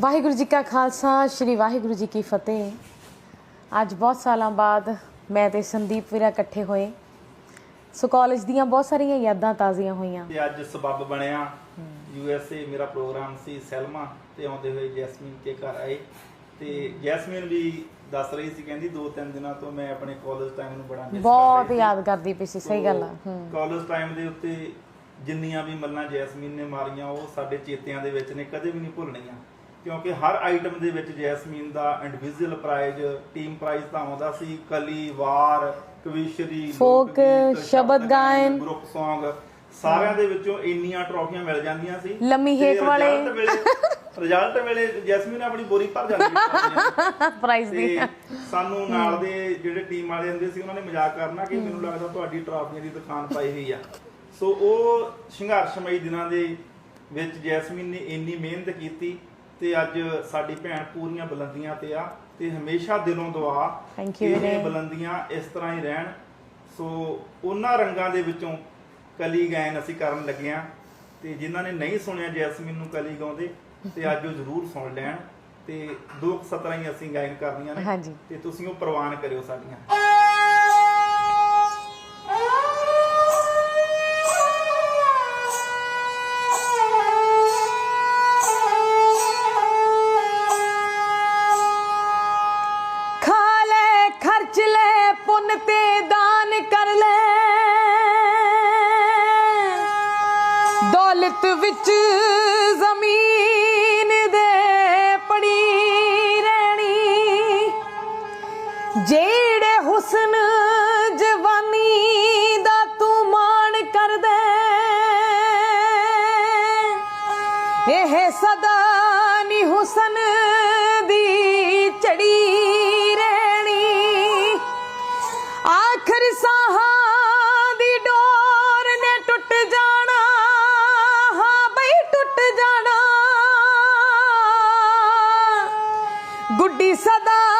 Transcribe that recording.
ਵਾਹਿਗੁਰੂ ਜੀ ਕਾ ਖਾਲਸਾ ਸ੍ਰੀ ਵਾਹਿਗੁਰੂ ਜੀ ਕੀ ਫਤਿਹ। ਅੱਜ ਬਹੁਤ ਸਾਲਾਂ ਬਾਅਦ ਮੈਂ ਤੇ ਸੰਦੀਪ ਵੀਰਾ ਇਕੱਠੇ ਹੋਏ। ਸੋ ਕਾਲਜ ਦੀਆਂ ਬਹੁਤ ਸਾਰੀਆਂ ਯਾਦਾਂ ਤਾਜ਼ੀਆਂ ਹੋਈਆਂ। ਤੇ ਅੱਜ ਸਬੱਬ ਬਣਿਆ। ਯੂ ਐਸ ਏ ਮੇਰਾ ਪ੍ਰੋਗਰਾਮ ਸੀ ਸੈਲਮਾ ਤੇ ਆਉਂਦੇ ਹੋਏ ਜੈਸਮੀਨ ਕੇ ਘਰ ਆਏ। ਤੇ ਜੈਸਮੀਨ ਵੀ ਦੱਸ ਰਹੀ ਸੀ ਕਹਿੰਦੀ ਦੋ ਤਿੰਨ ਦਿਨਾਂ ਤੋਂ ਮੈਂ ਆਪਣੇ ਕਾਲਜ ਟਾਈਮ ਨੂੰ ਬੜਾ ਮਿਸ ਬਹੁਤ ਯਾਦ ਕਰਦੀ ਪਈ ਸੀ ਸਹੀ ਗੱਲ ਆ। ਹੂੰ। ਕਾਲਜ ਟਾਈਮ ਦੇ ਉੱਤੇ ਜਿੰਨੀਆਂ ਵੀ ਮੱਲਾਂ ਜੈਸਮੀਨ ਨੇ ਮਾਰੀਆਂ ਉਹ ਸਾਡੇ ਚੇਤਿਆਂ ਦੇ ਵਿੱਚ ਨੇ ਕਦੇ ਵੀ ਨਹੀਂ ਭੁੱਲਣੀਆਂ। ਕਿਉਂਕਿ ਹਰ ਆਈਟਮ ਦੇ ਵਿੱਚ ਜੈਸਮੀਨ ਦਾ ਇੰਡੀਵਿਜੂਅਲ ਪ੍ਰਾਈਜ਼ ਟੀਮ ਪ੍ਰਾਈਜ਼ ਤਾਂ ਆਉਂਦਾ ਸੀ ਕਲੀ ਵਾਰ ਕਵਿਸ਼ਰੀ Folk, ਸ਼ਬਦ ਗਾਇਨ। ਗਰੁੱਪ Song ਸਾਰਿਆਂ ਦੇ ਵਿੱਚੋਂ ਇੰਨੀਆਂ ਟਰੋਫੀਆਂ ਮਿਲ ਜਾਂਦੀਆਂ ਸੀ ਲੰਮੀ ਤੇ ਹੇਕ ਵਾਲੇ। ਰਿਜ਼ਲਟ ਵੇਲੇ ਜੈਸਮੀਨ ਆਪਣੀ ਬੋਰੀ ਭਰ ਜਾਂਦੀ। ਪ੍ਰਾਈਜ਼ ਦੀ ਸਾਨੂੰ ਨਾਲ ਦੇ ਜਿਹੜੇ ਟੀਮ ਵਾਲੇ ਹੁੰਦੇ ਸੀ ਉਹਨਾਂ ਨੇ ਮਜ਼ਾਕ ਕਰਨਾ ਕਿ ਮੈਨੂੰ ਲੱਗਦਾ ਤੁਹਾਡੀ ਟਰਾਫੀਆਂ ਦੀ ਦੁਕਾਨ ਪਾਈ ਹੋਈ ਆ ਸੋ ਉਹ ਸੰਘਰਸ਼ਮਈ ਦਿਨਾਂ ਦੇ ਵਿੱਚ ਜੈਸਮੀਨ ਨੇ ਇੰਨੀ ਮਿਹਨਤ ਕੀਤੀ ਤੇ ਅੱਜ ਸਾਡੀ ਭੈਣ ਪੂਰੀਆਂ ਬੁਲੰਦੀਆਂ ਤੇ ਆ ਤੇ ਹਮੇਸ਼ਾ ਦਿਲੋਂ ਦੁਆ Thank ਕਿ you ਇਹ ਵੀਰੇ। ਬੁਲੰਦੀਆਂ ਇਸ ਤਰ੍ਹਾਂ ਹੀ ਰਹਿਣ ਸੋ ਉਹਨਾਂ ਰੰਗਾਂ ਦੇ ਵਿੱਚੋਂ ਕਲੀ ਗਾਇਨ ਅਸੀਂ ਕਰਨ ਲੱਗੇ ਆ ਤੇ ਜਿਨ੍ਹਾਂ ਨੇ ਨਹੀਂ ਸੁਣਿਆ ਜੈਸਮੀਨ ਨੂੰ ਕਲੀ ਗਾਉਂਦੇ ਤੇ ਅੱਜ ਉਹ ਜ਼ਰੂਰ ਸੁਣ ਲੈਣ ਤੇ ਦੋ ਸਤਰਾਂ ਹੀ ਅਸੀਂ ਗਾਇਨ ਕਰਨੀਆਂ ਨੇ। ਤੇ ਤੁਸੀਂ ਉਹ ਪ੍ਰਵਾਨ ਕਰਿਓ ਸਾਡੀਆਂ ਦੌਲਤ ਵਿੱਚ ਜ਼ਮੀਨ ਦੇ ਪੜੀ ਰਹਿਣੀ। ਜਿਹੜੇ ਹੁਸਨ ਜਵਾਨੀ ਦਾ ਤੂੰ ਮਾਣ ਕਰਦਾ ਇਹ ਸਦਾ ਨੀ ਹੁਸਨ ਦੀ ਗੁੱਡੀ ਸਦਾ